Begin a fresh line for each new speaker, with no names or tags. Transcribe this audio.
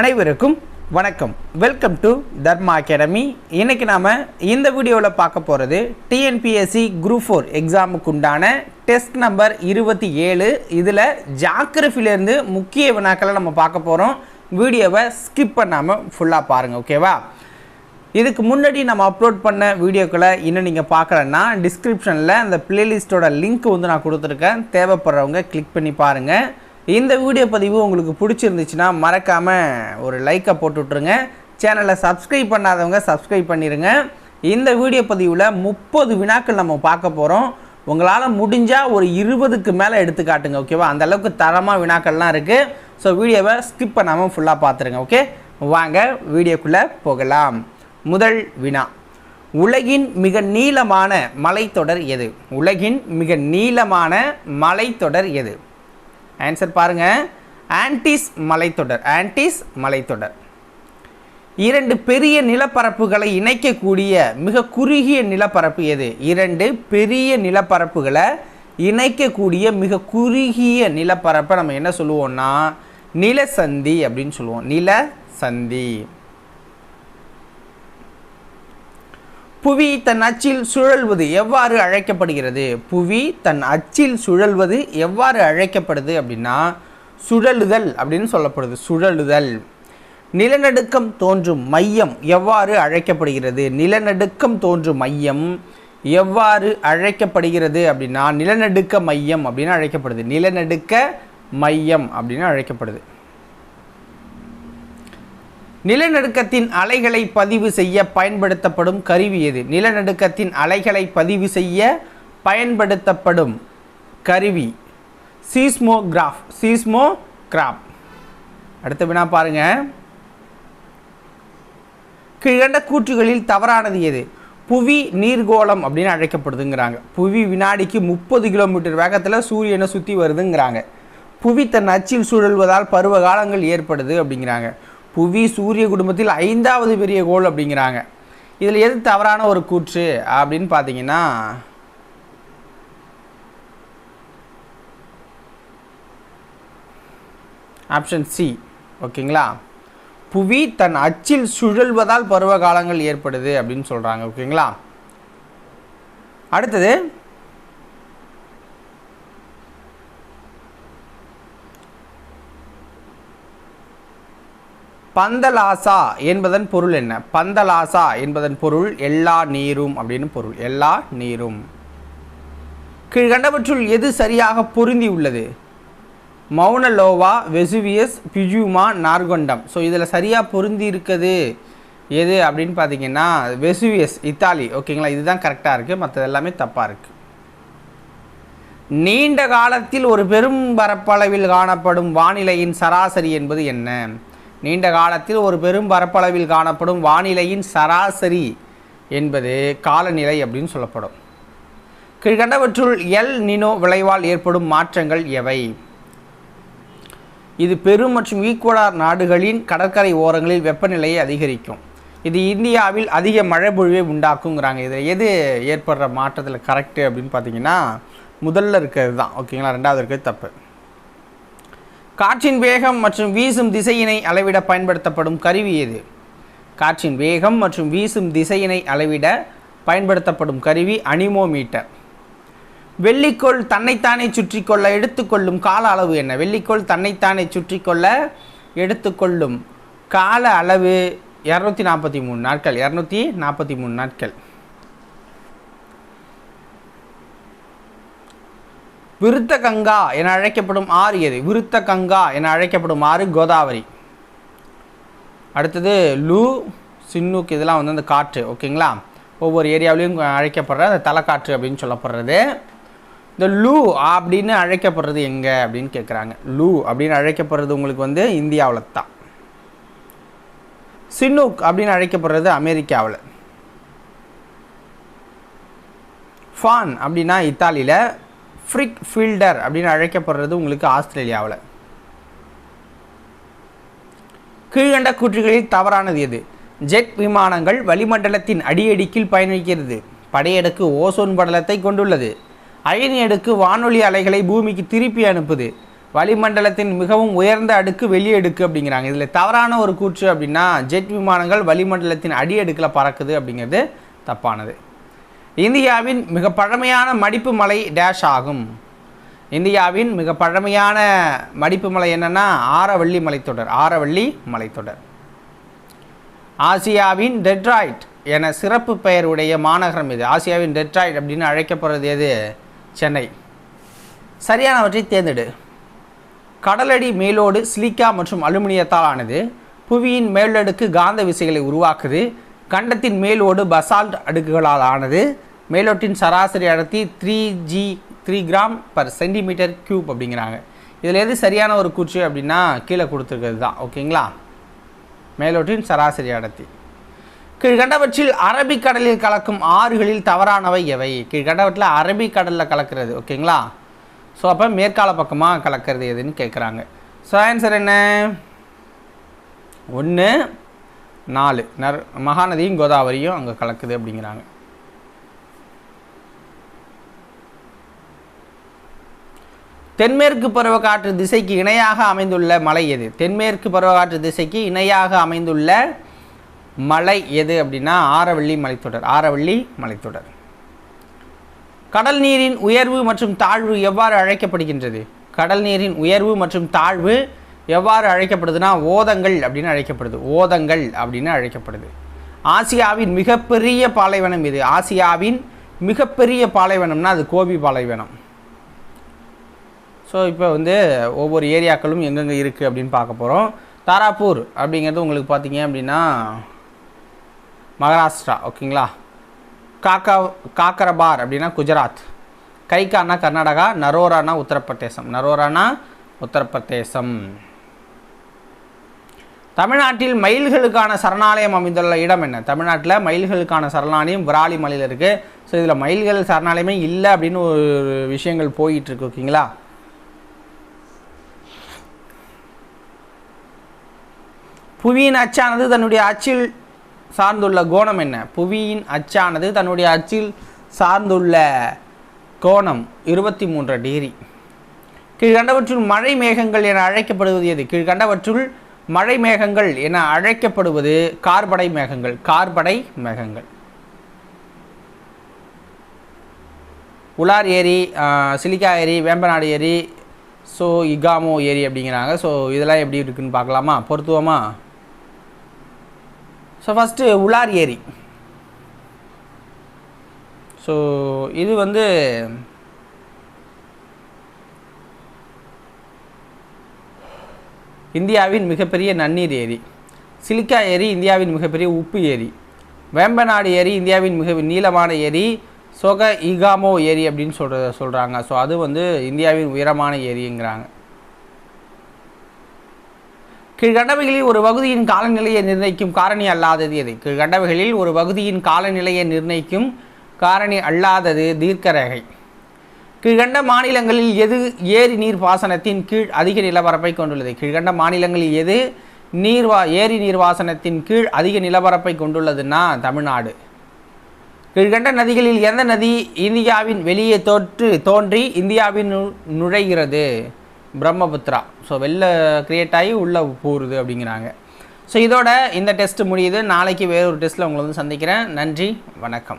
அனைவருக்கும் வணக்கம். Welcome to Dharma academy இன்றைக்கி நாம் இந்த வீடியோவில் பார்க்க போகிறது டிஎன்பிஎஸ்சி குரூப் ஃபோர் எக்ஸாமுக்கு உண்டான டெஸ்ட் நம்பர் இருபத்தி ஏழு. இதில் ஜாக்கிரஃபிலேருந்து முக்கிய வினாக்களை நம்ம பார்க்க போகிறோம் வீடியோவை ஸ்கிப் பண்ணாமல் ஃபுல்லாக பாருங்கள் ஓகேவா இதுக்கு முன்னாடி நம்ம அப்லோட் பண்ண வீடியோக்களை இன்னும் நீங்கள் பார்க்கலன்னா டிஸ்கிரிப்ஷனில் அந்த பிளேலிஸ்ட்டோட லிங்க் வந்து நான் கொடுத்துருக்கேன். தேவைப்படுறவங்க கிளிக் பண்ணி பாருங்கள் இந்த வீடியோ பதிவு உங்களுக்கு பிடிச்சிருந்துச்சுன்னா மறக்காமல் ஒரு லைக்கை போட்டு விட்ருங்க சேனலை சப்ஸ்கிரைப் பண்ணாதவங்க சப்ஸ்கிரைப் பண்ணிடுங்க இந்த வீடியோ பதிவில் முப்பது வினாக்கள் நம்ம பார்க்க போகிறோம் உங்களால் முடிஞ்சால் ஒரு இருபதுக்கு மேலே எடுத்துக்காட்டுங்க ஓகேவா அந்த அளவுக்கு தரமாக வினாக்கள்லாம் இருக்குது ஸோ வீடியோவை ஸ்கிப் பண்ணாமல் ஃபுல்லாக பார்த்துருங்க ஓகே வாங்க வீடியோக்குள்ளே போகலாம். முதல் வினா. உலகின் மிக நீளமான மலைத்தொடர் எது? உலகின் மிக நீளமான மலைத்தொடர் எது? ஆன்சர் பாருங்க. ஆன்டிஸ் மலைத்தொடர். ஆன்டிஸ் மலைத்தொடர். இரண்டு பெரிய நிலப்பரப்புகளை இணைக்கக்கூடிய மிக குறுகிய நிலப்பரப்பு எது? இரண்டு பெரிய நிலப்பரப்புகளை இணைக்கக்கூடிய மிக குறுகிய நிலப்பரப்பை நம்ம என்ன சொல்லுவோம்னா நிலசந்தி அப்படின்னு சொல்லுவோம். நிலசந்தி. புவி தன் அச்சில் சுழல்வது எவ்வாறு அழைக்கப்படுகிறது? புவி தன் அச்சில் சுழல்வது எவ்வாறு அழைக்கப்படுது அப்படின்னா சுழலுதல் அப்படின்னு சொல்லப்படுது. சுழலுதல். நிலநடுக்கம் தோன்றும் மையம் எவ்வாறு அழைக்கப்படுகிறது? நிலநடுக்கம் தோன்றும் மையம் எவ்வாறு அழைக்கப்படுகிறது அப்படின்னா நிலநடுக்க மையம் அப்படின்னு அழைக்கப்படுது. நிலநடுக்க மையம் அப்படின்னு அழைக்கப்படுது. நிலநடுக்கத்தின் அலைகளை பதிவு செய்ய பயன்படுத்தப்படும் கருவி எது? நிலநடுக்கத்தின் அலைகளை பதிவு செய்ய பயன்படுத்தப்படும் கருவி. சீஸ்மோகிராஃப். சீஸ்மோகிராஃப் அடுத்த வினா பாருங்க. கீழண்ட கூற்றுகளில் தவறானது எது? புவி நீர்கோளம் அப்படின்னு அழைக்கப்படுதுங்கிறாங்க. புவி வினாடிக்கு முப்பது கிலோமீட்டர் வேகத்தில் சூரியனை சுற்றி வருதுங்கிறாங்க. புவி தன் அச்சில் சுழல்வதால் பருவ காலங்கள் ஏற்படுது அப்படிங்கிறாங்க. புவி சூரிய குடும்பத்தில் ஐந்தாவது பெரிய கோள் அப்படிங்கிறாங்க. இதில் எது தவறான ஒரு கூற்று அப்படின்னு பார்த்தீங்கன்னா ஆப்ஷன் சி ஓகேங்களா புவி தன் அச்சில் சுழல்வதால் பருவ காலங்கள் ஏற்படுது அப்படின்னு சொல்கிறாங்க ஓகேங்களா அடுத்தது பந்தலாசா என்பதன் பொருள் என்ன? பந்தலாசா என்பதன் பொருள் எல்லா நீரும் அப்படின்னு பொருள். எல்லா நீரும். கீழ்கண்டவற்றுள் எது சரியாக பொருந்தி உள்ளது? மௌனலோவா வெசுவியஸ் பிஜுமா நார்கொண்டம். ஸோ இதில் சரியாக பொருந்தி இருக்குது. எது அப்படின்னு பார்த்தீங்கன்னா வெசுவியஸ் இத்தாலி. ஓகேங்களா இதுதான் கரெக்டாக இருக்குது மற்றது எல்லாமே தப்பாக இருக்குது நீண்ட காலத்தில் ஒரு பெரும் பரப்பளவில் காணப்படும் வானிலையின் சராசரி என்பது என்ன? நீண்ட காலத்தில் ஒரு பெரும் பரப்பளவில் காணப்படும் வானிலையின் சராசரி என்பது காலநிலை அப்படின்னு சொல்லப்படும். கீழ்கண்டவற்றுள் எல் நினோ விளைவால் ஏற்படும் மாற்றங்கள் எவை? இது பெரும் மற்றும் ஈக்குவடார் நாடுகளின் கடற்கரை ஓரங்களில் வெப்பநிலையை அதிகரிக்கும். இது இந்தியாவில் அதிக மழை பொழிவை உண்டாக்குங்கிறாங்க. இதில் எது ஏற்படுற மாற்றத்தில் கரெக்டு அப்படின்னு பார்த்தீங்கன்னா முதல்ல இருக்கிறது தான். ஓகேங்களா? ரெண்டாவது இருக்கிறது தப்பு. காற்றின் வேகம் மற்றும் வீசும் திசையினை அளவிட பயன்படுத்தப்படும் கருவி எது? காற்றின் வேகம் மற்றும் வீசும் திசையினை அளவிட பயன்படுத்தப்படும் கருவி அனிமோமீட்டர். வெள்ளிக்கோள் தன்னைத்தானே சுற்றிக்கொள்ள எடுத்துக்கொள்ளும் கால அளவு என்ன? வெள்ளிக்கோள் தன்னைத்தானே சுற்றிக்கொள்ள எடுத்துக்கொள்ளும் கால அளவு இரநூத்தி நாற்பத்தி மூணு நாட்கள். இரநூத்தி நாற்பத்தி மூணு நாட்கள். விருத்த கங்கா என அழைக்கப்படும் ஆறு எது? விருத்த கங்கா என அழைக்கப்படும் ஆறு கோதாவரி. அடுத்தது லூ சின்னூக் இதெல்லாம் வந்து அந்த காற்று ஓகேங்களா? ஒவ்வொரு ஏரியாவிலையும் அழைக்கப்படுற அந்த தலைக்காற்று அப்படின்னு சொல்லப்படுறது. இந்த லூ அப்படின்னு அழைக்கப்படுறது எங்கே அப்படின்னு கேட்குறாங்க லூ அப்படின்னு அழைக்கப்படுறது உங்களுக்கு வந்து இந்தியாவில் தான். சின்னூக் அப்படின்னு அழைக்கப்படுறது அமெரிக்காவில். ஃபான் அப்படின்னா இத்தாலியில் ஃப்ரிக் ஃபீல்டர் அப்படின்னு அழைக்கப்படுறது உங்களுக்கு ஆஸ்திரேலியாவில். கீழ்கண்ட கூற்றுகளில் தவறானது எது? ஜெட் விமானங்கள் வளிமண்டலத்தின் அடியடிக்கில் பயணிக்கிறது. படையடுக்கு ஓசோன் படலத்தை கொண்டுள்ளது. அயனி அடுக்கு வானொலி அலைகளை பூமிக்கு திருப்பி அனுப்புது. வளிமண்டலத்தின் மிகவும் உயர்ந்த அடுக்கு வெளியடுக்கு அப்படிங்கிறாங்க. இதில் தவறான ஒரு கூற்று அப்படின்னா ஜெட் விமானங்கள் வளிமண்டலத்தின் அடியடுக்கில் பறக்குது அப்படிங்கிறது தப்பானது. இந்தியாவின் மிக பழமையான மடிப்பு மலை டேஷ் ஆகும். இந்தியாவின் மிக பழமையான மடிப்பு மலை என்னென்னா ஆரவள்ளி மலைத்தொடர் ஆரவள்ளி மலைத்தொடர். ஆசியாவின் டெட்ராய்ட் என சிறப்பு பெயர் உடைய மாநகரம் இது. ஆசியாவின் டெட்ராய்ட் அப்படின்னு அழைக்கப்படுறது எது? சென்னை. சரியானவற்றை தேர்ந்தெடு. கடலடி மேலோடு சிலிக்கா மற்றும் அலுமினியத்தால் ஆனது புவியின் மேலடுக்கு காந்த விசைகளை உருவாக்குது. கண்டத்தின் மேலோடு பசால்ட் அடுக்குகளால் ஆனது மேலோட்டின் சராசரி அடர்த்தி three G three gram per centimetre cube அப்படிங்கிறாங்க. இதில் எது சரியான ஒரு கூற்று அப்படின்னா கீழே கொடுத்துருக்கிறது தான். ஓகேங்களா மேலோட்டின் சராசரி அடர்த்தி. கீழ்கண்டவற்றில் அரபிக்கடலில் கலக்கும் ஆறுகளில் தவறானவை எவை? கீழ்கண்டவற்றில் அரபிக்கடலில் கலக்கிறது. ஓகேங்களா ஸோ அப்போ மேற்கால பக்கமாக கலக்கிறது எதுன்னு கேட்குறாங்க ஸோ ஆன்சர் என்ன? ஒன்று நாலு. நர் மகாநதியும் கோதாவரியும் அங்கே கலக்குது அப்படிங்கிறாங்க. தென்மேற்கு பருவக்காற்று திசைக்கு இணையாக அமைந்துள்ள மலை எது? தென்மேற்கு பருவக்காற்று திசைக்கு இணையாக அமைந்துள்ள மலை எது அப்படின்னா ஆரவள்ளி மலைத்தொடர். ஆரவள்ளி மலைத்தொடர். கடல் நீரின் உயர்வு மற்றும் தாழ்வு எவ்வாறு அழைக்கப்படுகின்றது? கடல் நீரின் உயர்வு மற்றும் தாழ்வு எவ்வாறு அழைக்கப்படுதுன்னா ஓதங்கள் அப்படின்னு அழைக்கப்படுது. ஓதங்கள் அப்படின்னு அழைக்கப்படுது. ஆசியாவின் மிகப்பெரிய பாலைவனம் இது ஆசியாவின் மிகப்பெரிய பாலைவனம்னா அது கோபி பாலைவனம். ஸோ இப்போ வந்து ஒவ்வொரு ஏரியாக்களும் எங்கெங்கே இருக்குது அப்படின்னு பார்க்க போகிறோம் தாராப்பூர் அப்படிங்கிறது உங்களுக்கு பார்த்தீங்க அப்படின்னா மகாராஷ்டிரா ஓகேங்களா? காக்கா காக்கரபார் அப்படின்னா குஜராத். கைகானா கர்நாடகா நரோரானா உத்தரப்பிரதேசம். நரோரானா உத்தரப்பிரதேசம். தமிழ்நாட்டில் மயில்களுக்கான சரணாலயம் அமைந்துள்ள இடம் என்ன? தமிழ்நாட்டில் மயில்களுக்கான சரணாலயம் விராலி மலையில் இருக்குது ஸோ இதில் மயில்கள் சரணாலயமே இல்லை அப்படின்னு ஒரு விஷயங்கள் போயிட்டுருக்கு ஓகேங்களா? புவியின் அச்சானது தன்னுடைய அச்சில் சார்ந்துள்ள கோணம் என்ன? புவியின் அச்சானது தன்னுடைய அச்சில் சார்ந்துள்ள கோணம் இருபத்தி மூன்று டிகிரி. கீழ்கண்டவற்றுள் மழை மேகங்கள் என அழைக்கப்படுவது எது? கீழ்கண்டவற்றுள் மழை மேகங்கள் என அழைக்கப்படுவது கார்படை மேகங்கள் கார்படை மேகங்கள். உலார் ஏரி சிலிக்கா ஏரி வேம்பநாடு ஏரி ஸோ இகாமோ ஏரி அப்படிங்கிறாங்க. ஸோ இதெல்லாம் எப்படி இருக்குன்னு பார்க்கலாமா? பொருத்துவோமா? ஸோ ஃபஸ்ட்டு உலார் ஏரி. ஸோ இது வந்து இந்தியாவின் மிகப்பெரிய நன்னீர் ஏரி. சிலிக்கா ஏரி இந்தியாவின் மிகப்பெரிய உப்பு ஏரி. வேம்பநாடு ஏரி இந்தியாவின் மிக நீளமான ஏரி. சொக இகாமோ ஏரி அப்படின்னு சொல்கிற சொல்கிறாங்க ஸோ அது வந்து இந்தியாவின் உயரமான ஏரிங்கிறாங்க. கீழ்கண்டவைகளில் ஒரு பகுதியின் காலநிலையை நிர்ணயிக்கும் காரணி அல்லாதது எது? கீழ்கண்டவைகளில் ஒரு பகுதியின் காலநிலையை நிர்ணயிக்கும் காரணி அல்லாதது தீர்க்கரேகை. கீழ்கண்ட மாநிலங்களில் எது ஏரி நீர் பாசனத்தின் கீழ் அதிக நிலப்பரப்பை கொண்டுள்ளது? கீழ்கண்ட மாநிலங்களில் எது நீர்வா ஏரி நீர்வாசனத்தின் கீழ் அதிக நிலப்பரப்பை கொண்டுள்ளதுன்னா தமிழ்நாடு. கீழ்கண்ட நதிகளில் எந்த நதி இந்தியாவின் வெளியே தோற்று தோன்றி இந்தியாவின் நு- நுழைகிறது? பிரம்மபுத்திரா. ஸோ வெளில கிரியேட் ஆகி உள்ளே போகிறது அப்படிங்கிறாங்க. ஸோ இதோட இந்த டெஸ்ட் முடியுது. நாளைக்கு வேறொரு டெஸ்ட்டில் உங்களை வந்து சந்திக்கிறேன். நன்றி. வணக்கம்.